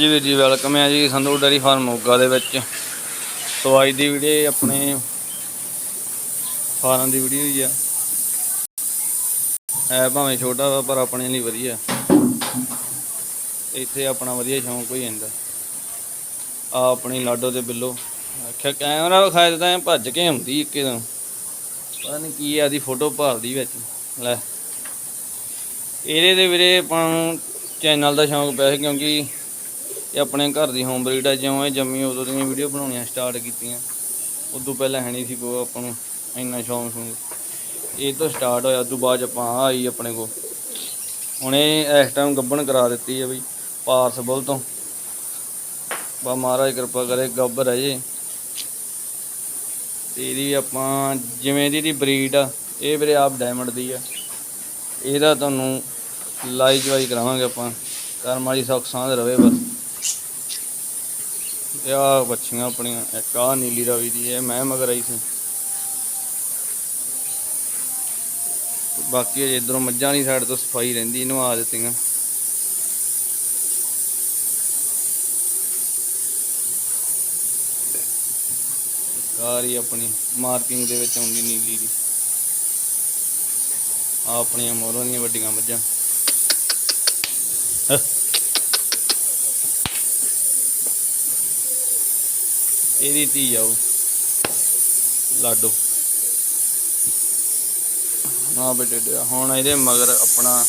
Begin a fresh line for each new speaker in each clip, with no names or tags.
ਜੀ ਵੀਰ ਜੀ ਵੈਲਕਮ ਹੈ ਜੀ ਸੰਧੂ ਡੈਰੀ ਫਾਰਮ ਮੋਗਾ ਦੇ ਵਿੱਚ। ਸੋ ਅੱਜ ਦੀ ਵੀਡੀਓ ਆਪਣੇ ਫਾਰਮ ਦੀ ਵੀਡੀਓ ਹੀ ਆ। ਹੈ ਭਾਵੇਂ ਛੋਟਾ ਵਾ, ਪਰ ਆਪਣੇ ਲਈ ਵਧੀਆ। ਇੱਥੇ ਆਪਣਾ ਵਧੀਆ ਸ਼ੌਂਕ ਹੋ ਜਾਂਦਾ। ਆ ਆਪਣੀ ਲਾਡੋ ਦੇ ਬਿੱਲੋ। ਆਖਿਆ ਕੈਮਰਾ ਵਿਖਾਇਆ ਤਾਂ ਭੱਜ ਕੇ ਆਉਂਦੀ ਇੱਕਦਮ ਪਤਾ ਨਹੀਂ ਕੀ ਆ ਦੀ ਫੋਟੋ ਭਾਲਦੀ ਵਿੱਚ। ਲੈ। ਇਹਦੇ ਦੇ ਵੀਰੇ ਆਪਾਂ ਨੂੰ ਚੈਨਲ ਦਾ ਸ਼ੌਂਕ ਪਿਆ ਸੀ, ਕਿਉਂਕਿ ਇਹ ਆਪਣੇ ਘਰ ਦੀ ਹੋਮ ਬਰੀਡ ਆ, ਜਿਉਂ ਇਹ ਜੰਮੀ ਉਦੋਂ ਦੀਆਂ ਵੀਡੀਓ ਬਣਾਉਣੀਆਂ ਸਟਾਰਟ ਕੀਤੀਆਂ। ਉਦੋਂ ਪਹਿਲਾਂ ਹੈ ਨਹੀਂ ਸੀ ਕੋ ਆਪਾਂ ਨੂੰ ਇੰਨਾ ਸ਼ੌਂਕ ਸ਼ੌਂਕ। ਇਹ ਤੋਂ ਸਟਾਰਟ ਹੋਇਆ, ਉਦੋਂ ਬਾਅਦ 'ਚ ਆਪਾਂ ਆਹ ਆਈ ਆਪਣੇ ਕੋ ਹੁਣ ਇਹ ਇਸ ਟਾਈਮ ਗੱਬਣ ਕਰਾ ਦਿੱਤੀ ਆ ਬਈ ਪਾਰਸਬਲ ਤੋਂ। ਬਾ ਮਹਾਰਾਜ ਕਿਰਪਾ ਕਰੇ ਗੱਬਰ ਹੈ ਜੇ ਤੇ ਇਹਦੀ ਆਪਾਂ, ਜਿਵੇਂ ਦੀ ਇਹਦੀ ਬਰੀਡ ਆ, ਇਹ ਵੀਰੇ ਆਪ ਡਾਇਮੰਡ ਦੀ ਆ। ਇਹਦਾ ਤੁਹਾਨੂੰ ਲਾਈ ਜਵਾਈ ਕਰਾਵਾਂਗੇ ਆਪਾਂ। ਕਰਮ ਵਾਲੀ ਸੁੱਖ ਸਾਂਝ ਰਵੇ ਬਸ। ਇਹ ਆ ਬੱਚੀਆਂ ਆਪਣੀਆਂ, ਇੱਕ ਆ ਨੀਲੀ ਰਾਵੀ ਦੀ, ਇਹ ਮੈਂ ਮਗਰ ਆਈ ਸੀ। ਬਾਕੀ ਅਜੇ ਇਧਰੋਂ ਮੱਝਾਂ ਵਾਲੀ ਸਾਈਡ ਤੋਂ ਸਫ਼ਾਈ ਰਹਿੰਦੀ, ਇਹਨੂੰ ਆ ਦਿੱਤੀਆਂ। ਕਾਰੀ ਆਪਣੀ ਮਾਰਕਿੰਗ ਦੇ ਵਿੱਚ ਆਉਂਦੀ ਨੀਲੀ ਦੀ। ਆ ਆਪਣੀਆਂ ਮੋਹਰਾਂ ਦੀਆਂ ਵੱਡੀਆਂ ਮੱਝਾਂ। ਇਹਦੀ ਧੀ ਆ ਲਾਡੋ। ਹਾਂ ਬੇਟੇ ਹੁਣ ਇਹਦੇ ਮਗਰ ਆਪਣਾ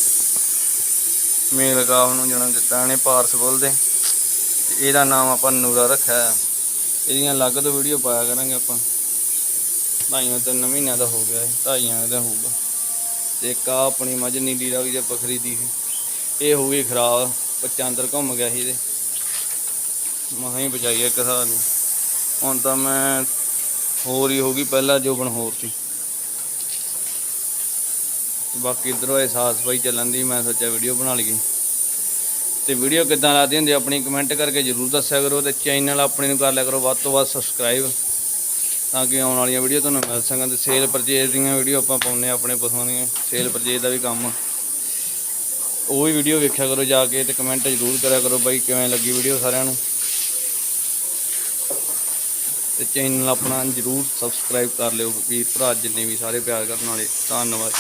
ਮੇਲ ਗਾਵ ਨੂੰ ਜਨਮ ਦਿੱਤਾ ਇਹਨੇ ਪਾਰਸਬਲ ਦੇ। ਇਹਦਾ ਨਾਮ ਆਪਾਂ ਨੂਰਾ ਰੱਖਿਆ ਇਹਦੀਆਂ ਅਲੱਗ ਤੋਂ ਵੀਡੀਓ ਪਾਇਆ ਕਰਾਂਗੇ ਆਪਾਂ। ਢਾਈਆਂ ਤਿੰਨ ਮਹੀਨਿਆਂ ਦਾ ਹੋ ਗਿਆ ਇਹ। ਢਾਈਆਂ ਦਾ ਹੋਊਗਾ। ਤੇ ਇੱਕ ਆ ਆਪਣੀ ਮੱਝ ਨੀਲੀ ਦਾ ਵੀ ਜੇ ਆਪਾਂ ਖਰੀਦੀ ਸੀ। ਇਹ ਹੋ ਗਈ ਖਰਾਬ। ਬੱਚਾ ਘੁੰਮ ਗਿਆ ਸੀ ਇਹਦੇ। ਮਸਾਂ ਹੀ ਬਚਾਈ ਇੱਕ ਹਿਸਾਬ ਹੁਣ ਤਾਂ ਮੈਂ ਹੋਰ ਹੀ ਹੋ ਗਈ, ਪਹਿਲਾਂ ਜੋਬਨ ਹੋਰ ਸੀ। ਬਾਕੀ ਇਧਰੋਂ ਇਹ ਸਾਫ਼ ਸਫ਼ਾਈ ਚੱਲਣ ਦੀ, ਮੈਂ ਸੋਚਿਆ ਵੀਡੀਓ ਬਣਾ ਲਈਏ। ਤੇ ਵੀਡੀਓ ਕਿੱਦਾਂ ਲੱਗਦੀ ਹੁੰਦੀ ਆਪਣੀ ਕਮੈਂਟ ਕਰਕੇ ਜਰੂਰ ਦੱਸਿਆ ਕਰੋ ਤੇ ਚੈਨਲ ਆਪਣੇ ਨੂੰ ਕਰ ਲਿਆ ਕਰੋ, ਵੱਧ ਤੋਂ ਵੱਧ ਸਬਸਕ੍ਰਾਈਬ। ਤਾਂ ਕਿ ਆਉਣ ਵਾਲੀਆਂ ਵੀਡੀਓ ਤੁਹਾਨੂੰ ਮਿਲ ਸਕਣ ਤੇ ਸੇਲ ਪਰਚੇਜ਼ ਦੀਆਂ ਵੀਡੀਓ ਆਪਾਂ ਪਾਉਂਦੇ ਹਾਂ ਆਪਣੇ ਪਸ਼ੂਆਂ ਦੀਆਂ, ਸੇਲ ਪਰਚੇਜ਼ ਦਾ ਵੀ ਕੰਮ। ਆ। ਉਹ ਵੀ ਵੀਡੀਓ ਵੇਖਿਆ ਕਰੋ ਜਾ ਕੇ ਤੇ ਕਮੈਂਟ ਜ਼ਰੂਰ ਕਰਿਆ ਕਰੋ ਬਾਈ ਕਿਵੇਂ ਲੱਗੀ ਵੀਡੀਓ ਸਾਰਿਆਂ ਨੂੰ। ਤੇ ਚੈਨਲ ਆਪਣਾ ਜਰੂਰ ਸਬਸਕ੍ਰਾਈਬ ਕਰ ਲਿਓ ਵੀਰ ਭਰਾ, ਜਿੰਨੇ ਵੀ ਸਾਰੇ ਪਿਆਰ ਕਰਨ ਵਾਲੇ। ਧੰਨਵਾਦ।